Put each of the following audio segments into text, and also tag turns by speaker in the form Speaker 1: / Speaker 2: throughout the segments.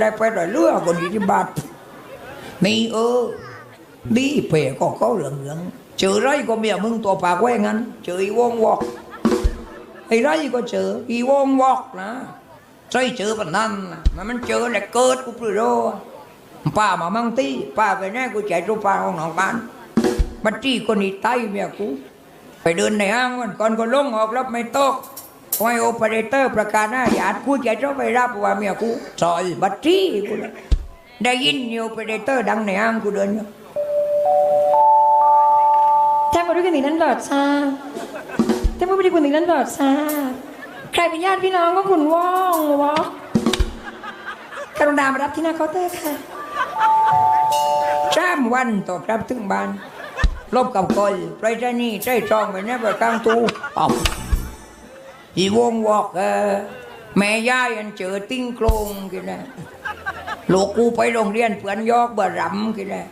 Speaker 1: ได้ไปได้เรือคนยี่สิบาทมีเออ ดีเพ่ก็เขาเหลืองเหลืองๆเจอไรก็เมียมึงตัวปากแว่งั้นเจออีวงวอกไอ้ไรก็เจออีวงวอกนะใช่เจอปนนั้นมันมันเจอแหละเกิดกูปลื้โรป้ามามั่งตีป้าไปแน่กูใจรูปป้าของนองบ้านบัตจี้คนอีไตเมียกูไปเดินในห้างวันก่อนก็ลงออกรับไม่ตก ไว้โอเปอเรเตอร์ประกาศหน้าหยาดกูจะต้องไปรับว่าเมียกูซอยบัตรจี้กูเลยได้ยินอยู่โอเปอเรเตอร์ดังในห้างกูเดินอยู่
Speaker 2: แทบมาด้วยกันอีกนั้นหลอดชาแทบมาด้วยกันอีกนั้นหลอดชาใครเป็นญาติพี่น้องก็คุณว่องวอกกรุณามารับที่หน้าเคาน์เตอร์ค่ะ
Speaker 1: สามวันต่อครับถึงบ้านลบกับกอยไปซะนี่ใช้ซองไปเนี่ยไปกลางตู้ออก อีวงวอกเออแม่ย่ายันเจอติ้งโครงกินนะลูกกูไปโรงเรียนเพื่อนยอกบะรำกินนะ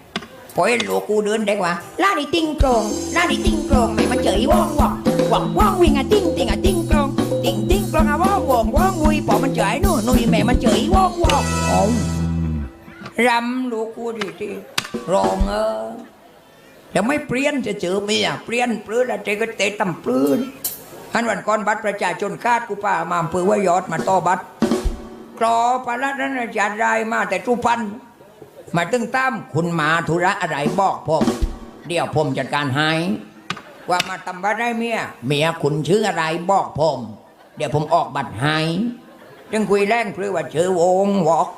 Speaker 1: พอเห็นลูกกูเดินได้ว่า
Speaker 2: ล่าดิติ้งโกรงล่าดิติ้งโกรงไม่มาเจออีวงวอกวอกว่องวิ่งอะติ้งติ้งอะติ้งโกรงติ้งติ้งโกรงอะวองวองว่องวุยปอมันเจอไอ้นู่นนู่นแม่มันเจออีวงวอก
Speaker 1: เอารำลูกกูดิที่รองเออจะไม่เปลี่ยนจะเจอเมียเปลี่ยนปลื้นแล้วเจก็เตะต่ำปลื้น อันวันก่อนบัตรประชาชนคาดกูป้ามาเพื่อว่ายอดมาต่อบัตรกรอปลัดนั้นอาจารย์รายมาแต่ทุพันมาตึงตั้มคุณมาธุระอะไรบอกผมเดี๋ยวผมจัดการให้ว่ามาทำบัตรให้เมียเมียคุณชื่ออะไรบอกผมเดี๋ยวผมออกบัตรให้จึงคุยแรงเพื่อว่าเชื่อวงวอก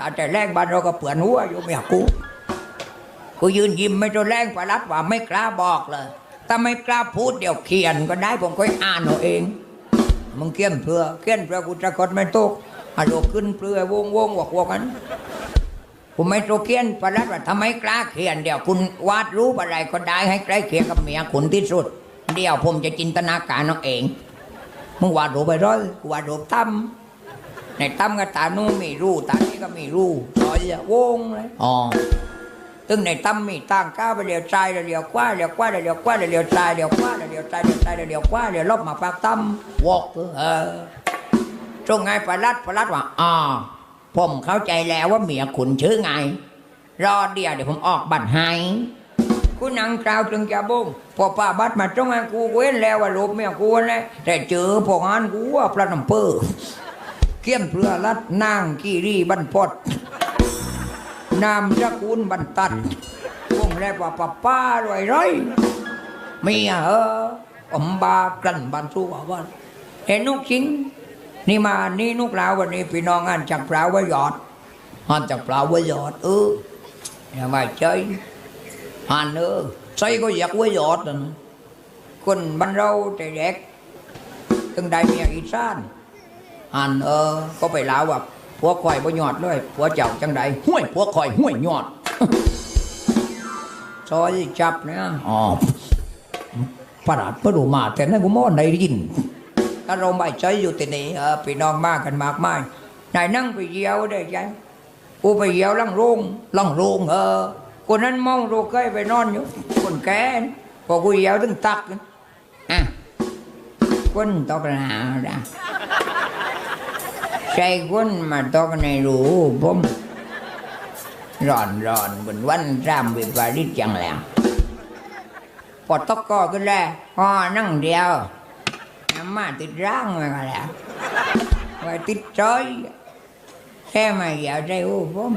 Speaker 1: อาจจะแรงบ้านเราก็เปื่อนหัวอยู่เมียกูกูยืนยิ้มไม่ตัวแรงประลัดว่าไม่กล้าบอกเลย ถ้าไม่กล้าพูดเดี๋ยวเขียนก็ได้ผมก็อ่านเอาเอง มึงเขียนเพื่อเขียนเพื่อกูจะกดไม่ตกอาโลขึ้นเพื่อวงวงวกวกกันผมไม่ตัวเขียนประลัดว่าทำไมกล้าเขียนเดี๋ยวคุณวาดรูปอะไรก็ได้ให้ใกล้เคียงกับเมียคุณที่สุด เดี๋ยวผมจะจินตนาการเอาเองมึงวาดรูปไปร้อยกูวาดรูปตั้มในตั้มก็ตานู้นมีรูตานี้ก็มีรูร้อยอะวงเลยอ๋อ ตึงในตั้มมีตั้งก้าวไปเลี้ยวซ้ายแล้วเลี้ยวขวาเลี้ยวขวาแล้วเลี้ยวขวาแล้วเลี้ยวซ้ายเลี้ยวขวาแล้วเลี้ยวซ้ายเลี้ยวซ้ายแล้วเลี้ยวขวาเลี้ยวลบมาปากตั้มวอกเออตรงไงประลัดประลัดว่าอ่าผมเข้าใจแล้วว่าเมียคุณชื่อไง รอเดียวเดี๋ยวผมออกบัตรให้กูนั่งกล่าวถึงจะบุ้งพอป้าบัตรมาตรงไงกูเว้นแล้วว่ารูปเมียกูนะแต่เจอพวกงานกูว่าพระน้ำเปื้อเขี้ยนเพื่อลัดนางกีรีบันพด นามสกุลบันตัดวงแรกว่าป้าป้ารวยร้อยเมียเอออมบากลันบันสู้ว่าว่าเห็นนุกจริง นี่มานี่นุกลาววันนี้พี่น้องงานจากปลาไว้หยอดงานจากปลาไว้หยอดเอออย่ามาใจหันเออใส่ก็อยากไว้หยอดนะคนบ้านเราแต่เด็กถึงได้เมียอีสานหันเออก็ไปลาวแบบ พวกข่อยบ่หยอดเลยพวกเจ้าจังใดห้วยพวกข่อยห้วยหยอดซอยจับเนี่ยอ๋อประหลาดประดูมาแต่นั่นกูมอในยินถ้าเราไม่ใช้อยู่ที่นี่เออพี่น้องมากันมากมายนายนั่งไปเยี่ยวได้ใจกูไปเยี่ยวลังโรงลังโรงเออคนนั้นเมองโรเคยไปนอนอยู่คนแก่นะพอกูเยี่ยวถึงตักนะอะคนตอกหนาดะ ใจคนมาตอกในรูผมร้อนร้อนบนวันรามวิปริตจังแล้วพอตอกก็ขึ้นแล้วอ๋อนั่งเดียวน้ำมาติดร่างมาแล้วไว้ติดจอยแค่มาอย่าใจโอ้ผม